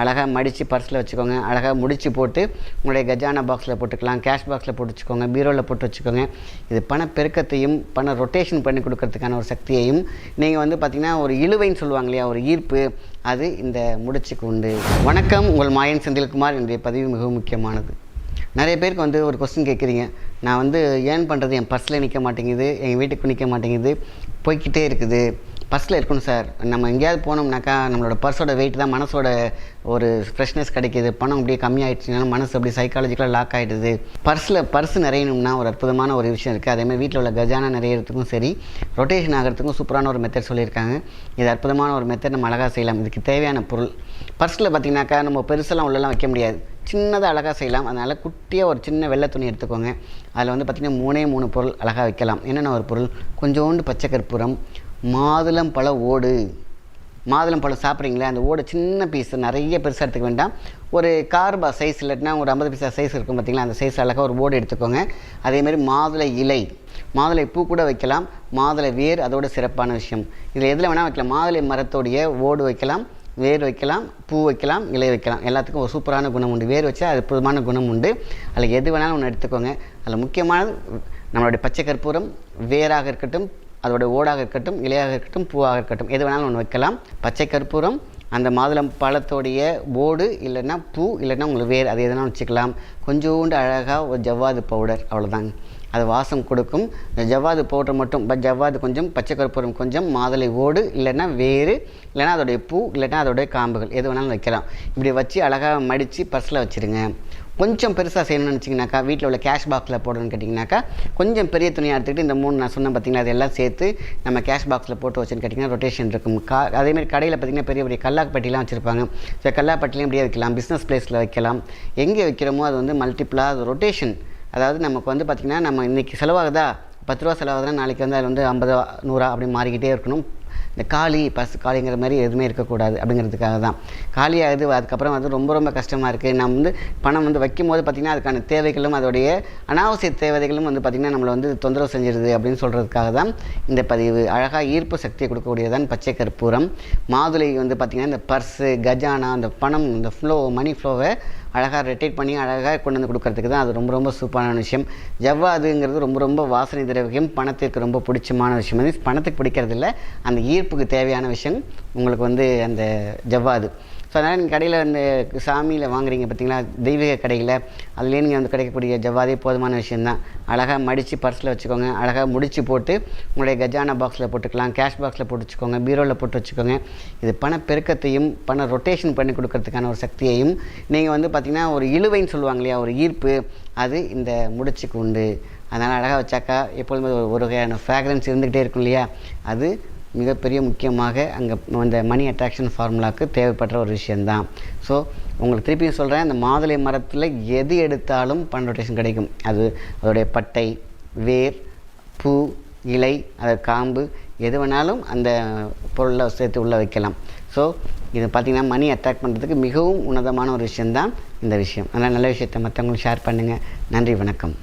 அழகாக மடித்து பர்ஸில் வச்சுக்கோங்க. அழகாக முடிச்சு போட்டு உங்களுடைய கஜானா பாக்ஸில் போட்டுக்கலாம். கேஷ் பாக்ஸில் போட்டு வச்சுக்கோங்க. பீரோவில் போட்டு வச்சுக்கோங்க. இது பண பெருக்கத்தையும் பண ரொட்டேஷன் பண்ணி கொடுக்கறதுக்கான ஒரு சக்தியையும் நீங்கள் வந்து பார்த்திங்கன்னா ஒரு இழுவைன்னு சொல்லுவாங்க இல்லையா? ஒரு ஈர்ப்பு. அது இந்த முடிச்சுக்கு உண்டு. வணக்கம். உங்கள் மாயன் செந்தில்குமார். என்னுடைய பதிவு மிகவும் முக்கியமானது. நிறைய பேருக்கு வந்து ஒரு கொஸ்டின் கேட்குறீங்க. நான் வந்து ஏர்ன் பண்ணுறது என் பர்ஸில் நிற்க மாட்டேங்குது. எங்கள் வீட்டுக்கு நிற்க மாட்டேங்குது. போய்க்கிட்டே இருக்குது. பர்ஸில் இருக்கணும் சார். நம்ம எங்கேயாவது போனோம்னாக்கா நம்மளோட பர்ஸோட வெயிட் தான் மனசோட ஒரு ஃப்ரெஷ்னஸ் கிடைக்கிது. பணம் அப்படியே கம்மியாயிடுச்சுனாலும் மனசு அப்படி சைக்காலஜிக்கலாக லாக் ஆகிடுது பர்ஸில் பர்ஸ் நிறையணும்னா ஒரு அற்புதமான ஒரு விஷயம் இருக்குது அதேமாதிரி வீட்டில் உள்ள கஜானா நிறையறதுக்கும் சரி ரொட்டேஷன் ஆகிறதுக்கும் சூப்பரான ஒரு மெத்தட் சொல்லியிருக்காங்க. இது அற்புதமான ஒரு மெத்தட் நம்ம அழகாக செய்யலாம். இதுக்கு தேவையான பொருள். பர்ஸில் பார்த்திங்கனாக்கா நம்ம பெருசெல்லாம் உள்ளெல்லாம் வைக்க முடியாது. சின்னதாக அழகாக செய்யலாம். அதனால் குட்டியாக ஒரு சின்ன வெள்ளை துணி எடுத்துக்கோங்க. அதில் வந்து பார்த்திங்கன்னா மூணே மூணு பொருள் அழகாக வைக்கலாம். என்னென்ன ஒரு பொருள்? கொஞ்சோண்டு பச்சை கற்பூரம் மாதுளம் பழம் ஓடு. மாதுளம் பழம் சாப்பிட்றீங்களே அந்த ஓடு சின்ன பீஸ் நிறைய பெருசாக எடுத்துக்க வேண்டாம். ஒரு கார்பா சைஸ் இல்லாட்டினா ஒரு ஐம்பது பீஸாக சைஸ் இருக்கும் பார்த்தீங்களா அந்த சைஸ் அழகாக ஒரு ஓடு எடுத்துக்கோங்க. அதேமாதிரி மாதுளை இலை. மாதுளை பூ கூட வைக்கலாம். மாதுளை வேர் அதோட சிறப்பான விஷயம். இதில் எதில் வேணால் வைக்கலாம். மாதுளை மரத்தோடைய ஓடு வைக்கலாம் வேர் வைக்கலாம் பூ வைக்கலாம் இலை வைக்கலாம். எல்லாத்துக்கும் ஒரு சூப்பரான குணம் உண்டு. வேர் வச்சா அற்புதமான குணம் உண்டு. அதில் எது வேணாலும் ஒன்று எடுத்துக்கோங்க. அதில் முக்கியமானது நம்மளுடைய பச்சை கற்பூரம் வேராக இருக்கட்டும் அதோட ஓடாக இருக்கட்டும் இலையாக இருக்கட்டும் பூவாக இருக்கட்டும் எது வேணாலும் ஒன்று வைக்கலாம். பச்சை கற்பூரம் அந்த மாதுளம் பழத்தோடைய ஓடு இல்லைன்னா பூ இல்லைன்னா உங்களுக்கு வேர் அது எதனா வச்சுக்கலாம். கொஞ்சோண்டு அழகாக ஒரு ஜவ்வாது பவுடர் அவ்வளோதாங்க அது வாசம் கொடுக்கும். இந்த ஜவ்வாது பவுடர் மட்டும் பட் ஜவ்வாது கொஞ்சம் பச்சை கற்பூரம் கொஞ்சம் மாதுளை ஓடு இல்லைன்னா வேறு இல்லைன்னா அதோடைய பூ இல்லைன்னா அதோடைய காம்புகள் எது வேணாலும் வைக்கலாம். இப்படி வச்சு அழகாக மடித்து பர்ஸில் வச்சுருங்க. கொஞ்சம் பெருசாக செய்யணும்னு நினச்சிங்கனாக்கா வீட்டில் உள்ள கேஷ் பாக்ஸில் போடணும்னு கேட்டிங்கனாக்கா கொஞ்சம் பெரிய துணியாக எடுத்துக்கிட்டு இந்த மூணு நான் சொன்னேன் பார்த்தீங்கன்னா அதெல்லாம் சேர்த்து நம்ம கேஷ் பாக்ஸில் போட்டு வச்சுன்னு கேட்டிங்கன்னா ரொட்டேஷன் இருக்கும். கா அதேமாதிரி கடையில் பார்த்தீங்கன்னா பெரிய பெரிய கல்லாப்பட்டிலாம் வச்சுருப்பாங்க. ஸோ கல்லாப்பட்டிலையும் அப்படியே வைக்கலாம். பிஸ்னஸ் பிளேஸில் வைக்கலாம். எங்கே வைக்கிறோமோ அது வந்து மல்டிப்ளாக அது ரொட்டேஷன் அதாவது நமக்கு வந்து பார்த்திங்கன்னா நம்ம இன்றைக்கி செலவாகுதா? பத்து ரூபா செலவாகுதுன்னா நாளைக்கு வந்து அதில் வந்து ஐம்பது நூறா அப்படி மாறிக்கிட்டே இருக்கணும். இந்த காலி பஸ் காலிங்கிற மாதிரி எதுவுமே இருக்கக்கூடாது அப்படிங்கிறதுக்காக தான். காலியாகுது அதுக்கப்புறம் வந்து ரொம்ப ரொம்ப கஷ்டமாக இருக்குது நம்ம வந்து பணம் வந்து வைக்கும் போது பார்த்திங்கன்னா அதுக்கான தேவைகளும் அதோடைய அனாவசிய தேவைகளும் வந்து பார்த்திங்கன்னா நம்மளை வந்து தொந்தரவு செஞ்சிருது அப்படின்னு சொல்கிறதுக்காக தான் இந்த பதிவு. அழகாக ஈர்ப்பு சக்தியை கொடுக்கக்கூடியதான் பச்சை கற்பூரம். மாதுளை வந்து பார்த்திங்கன்னா இந்த பர்ஸு கஜானா அந்த பணம் இந்த ஃப்ளோ மணி ஃப்ளோவை அழகாக ரொட்டேட் பண்ணி அழகாக கொண்டு வந்து கொடுக்கறதுக்கு தான் அது ரொம்ப ரொம்ப சூப்பரான விஷயம். ஜவ்வாதுங்கிறது ரொம்ப ரொம்ப வாசனை திரவியம் பணத்திற்கு ரொம்ப பிடிச்சமான விஷயம். வந்து பணத்துக்கு பிடிக்கிறது இல்லை அந்த ஈர்ப்புக்கு தேவையான விஷயம் உங்களுக்கு வந்து அந்த ஜவ்வாது. ஸோ அதனால் நீங்கள் கடையில் அந்த சாமியில் வாங்குறீங்க பார்த்தீங்களா தெய்வீக கடையில். அதுலேயே நீங்கள் வந்து கிடைக்கக்கூடிய ஜவ்வாதே போதுமான விஷயந்தான் அழகாக மடித்து பர்ஸில் வச்சுக்கோங்க. அழகாக முடிச்சு போட்டு உங்களுடைய கஜானா பாக்ஸில் போட்டுக்கலாம். கேஷ் பாக்ஸில் போட்டு வச்சுக்கோங்க. பீரோவில் போட்டு வச்சுக்கோங்க. இது பண பெருக்கத்தையும் பண ரொட்டேஷன் பண்ணி கொடுக்கறதுக்கான ஒரு சக்தியையும் நீங்கள் வந்து பார்த்திங்கன்னா ஒரு இழுவைன்னு சொல்லுவாங்க இல்லையா? ஒரு ஈர்ப்பு. அது இந்த முடிச்சுக்கு உண்டு. அதனால் அழகாக வச்சாக்கா எப்பொழுதுமே ஒரு ஒரு வகையான ஃப்ராக்ரன்ஸ் இருந்துக்கிட்டே இருக்கும் இல்லையா? அது மிகப்பெரிய முக்கியமாக அங்கே அந்த மணி அட்ராக்ஷன் ஃபார்முலாவுக்கு தேவைப்படுற ஒரு விஷயந்தான் ஸோ உங்களுக்கு திருப்பியும் சொல்கிறேன் அந்த மாதுளை மரத்தில் எது எடுத்தாலும் பண் ரொட்டேஷன் கிடைக்கும். அது அதோடைய பட்டை வேர் பூ இலை அது காம்பு எது வேணாலும் அந்த பொருளை சேர்த்து உள்ளே வைக்கலாம். ஸோ இது பார்த்திங்கன்னா மணி அட்ராக்ட் பண்ணுறதுக்கு மிகவும் உன்னதமான ஒரு விஷயந்தான் இந்த விஷயம். அதனால் நல்ல விஷயத்தை மற்றவங்களுக்கு ஷேர் பண்ணுங்கள் நன்றி வணக்கம்.